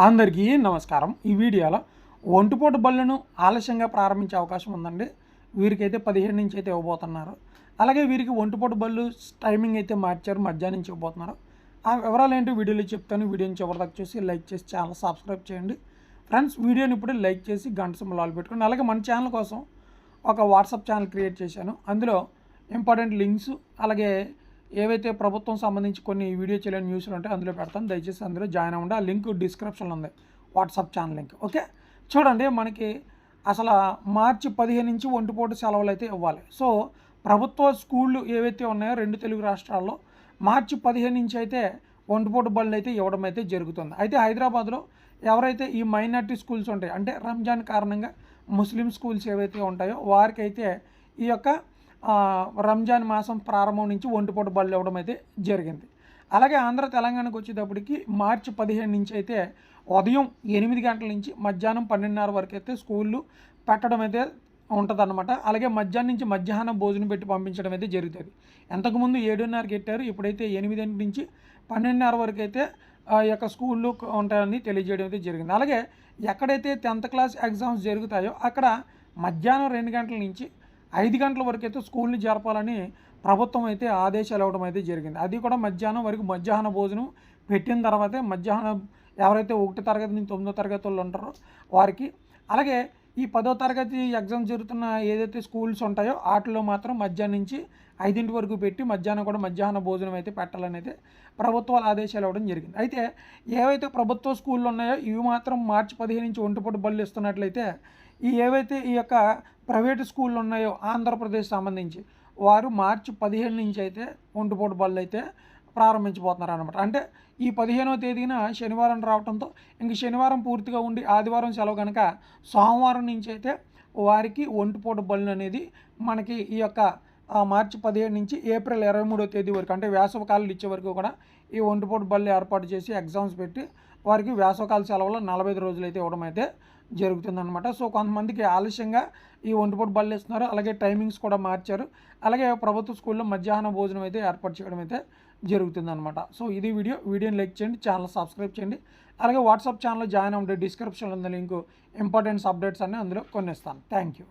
అందరికీ నమస్కారం. ఈ వీడియోలో ఒంటిపూట బళ్ళను ఆలస్యంగా ప్రారంభించే అవకాశం ఉందండి. వీరికైతే పదిహేడు నుంచి అయితే ఇవ్వబోతున్నారు. అలాగే వీరికి ఒంటిపూట బళ్ళు టైమింగ్ అయితే మార్చారు మధ్యాహ్నం నుంచి ఇవ్వబోతున్నారు. ఆ వివరాలు ఏంటో వీడియోలో చెప్తాను. వీడియోని చివరిదాకా చూసి లైక్ చేసి ఛానల్ సబ్స్క్రైబ్ చేయండి. ఫ్రెండ్స్ వీడియోని ఇప్పుడు లైక్ చేసి గంట సింబలాలు పెట్టుకోండి. అలాగే మన ఛానల్ కోసం ఒక వాట్సాప్ ఛానల్ క్రియేట్ చేశాను. అందులో ఇంపార్టెంట్ లింక్స్ అలాగే ఏవైతే ప్రభుత్వం సంబంధించి కొన్ని వీడియో చేయలేని న్యూస్లు ఉంటాయి అందులో పెడతాను. దయచేసి అందులో జాయిన్ అవ్వండి. ఆ లింక్ డిస్క్రిప్షన్లో ఉంది. WhatsApp channel link. ఓకే? చూడండి మనకి అసలు మార్చి పదిహేను నుంచి ఒంటిపూట సెలవులు అయితే ఇవ్వాలి. సో ప్రభుత్వ స్కూళ్ళు ఏవైతే ఉన్నాయో రెండు తెలుగు రాష్ట్రాల్లో మార్చి పదిహేను నుంచి అయితే ఒంటిపూట బళ్ళు అయితే ఇవ్వడం అయితే జరుగుతుంది. అయితే హైదరాబాద్లో ఎవరైతే ఈ మైనార్టీ స్కూల్స్ ఉంటాయి అంటే రంజాన్ కారణంగా ముస్లిం స్కూల్స్ ఏవైతే ఉంటాయో వారికైతే ఈ యొక్క రంజాన్ మాసం ప్రారంభం నుంచి ఒంటిపూట బళ్ళు ఇవ్వడం అయితే జరిగింది. అలాగే ఆంధ్ర తెలంగాణకు వచ్చేటప్పటికి మార్చి పదిహేను నుంచి అయితే ఉదయం ఎనిమిది గంటల నుంచి మధ్యాహ్నం పన్నెండున్నర వరకు అయితే స్కూళ్ళు పెట్టడం అయితే ఉంటుందన్నమాట. అలాగే మధ్యాహ్నం నుంచి మధ్యాహ్నం భోజనం పెట్టి పంపించడం అయితే జరుగుతుంది. ఎంతకుముందు ఏడున్నరకి పెట్టారు ఇప్పుడైతే ఎనిమిది నుంచి పన్నెండున్నర వరకు అయితే ఆ యొక్క స్కూళ్ళు ఉంటాయని తెలియజేయడం అయితే జరిగింది. అలాగే ఎక్కడైతే టెన్త్ క్లాస్ ఎగ్జామ్స్ జరుగుతాయో అక్కడ మధ్యాహ్నం రెండు గంటల నుంచి ఐదు గంటల వరకు అయితే స్కూల్ని జరపాలని ప్రభుత్వం అయితే ఆదేశాలు ఇవ్వడం అయితే జరిగింది. అది కూడా మధ్యాహ్నం వరకు మధ్యాహ్న భోజనం పెట్టిన తర్వాతే మధ్యాహ్నం ఎవరైతే ఒకటి తరగతి నుంచి తొమ్మిదో తరగతి వాళ్ళు ఉంటారో వారికి. అలాగే ఈ పదో తరగతి ఎగ్జామ్ జరుగుతున్న ఏదైతే స్కూల్స్ ఉంటాయో వాటిలో మాత్రం మధ్యాహ్నం నుంచి ఐదింటి వరకు పెట్టి మధ్యాహ్నం కూడా మధ్యాహ్న భోజనం అయితే పెట్టాలని అయితే ప్రభుత్వాలు ఆదేశాలు ఇవ్వడం జరిగింది. అయితే ఏవైతే ప్రభుత్వ స్కూళ్ళు ఉన్నాయో ఇవి మాత్రం మార్చి పదిహేను నుంచి ఒంటిపూట బళ్ళు ఇస్తున్నట్లయితే ఈ ఏవైతే ఈ యొక్క ప్రైవేటు స్కూళ్ళు ఉన్నాయో ఆంధ్రప్రదేశ్ సంబంధించి వారు మార్చి పదిహేను నుంచి అయితే ఒంటిపూట బళ్ళు అయితే ప్రారంభించబోతున్నారు అనమాట అంటే ఈ పదిహేనవ తేదీన శనివారం రావడంతో ఇంక శనివారం పూర్తిగా ఉండి ఆదివారం సెలవు కనుక సోమవారం నుంచి అయితే వారికి ఒంటిపోటు బళ్ళు అనేది మనకి ఈ యొక్క మార్చి పదిహేడు నుంచి ఏప్రిల్ ఇరవై మూడో తేదీ వరకు అంటే వేసవకాలం ఇచ్చే వరకు కూడా ఈ ఒంటిపోటు బళ్ళు ఏర్పాటు చేసి ఎగ్జామ్స్ పెట్టి వారికి వేసవకాల సెలవులు నలభై ఐదు రోజులు అయితే ఇవ్వడం అయితే జరుగుతుందనమాట సో కొంతమందికి ఆలస్యంగా ఈ ఒంటిపూట బళ్ళు ఇస్తున్నారు అలాగే టైమింగ్స్ కూడా మార్చారు. అలాగే ప్రభుత్వ స్కూల్లో మధ్యాహ్న భోజనం అయితే ఏర్పాటు చేయడం అయితే జరుగుతుందనమాట సో ఇది వీడియో. వీడియోని లైక్ చేయండి. ఛానల్ సబ్స్క్రైబ్ చేయండి. అలాగే వాట్సాప్ ఛానల్ జాయిన్ అవ్వండి. డిస్క్రిప్షన్లో ఉంది లింకు ఇంపార్టెంట్స్ అప్డేట్స్ అన్నీ అందులో కొన్ని ఇస్తాను థ్యాంక్ యూ.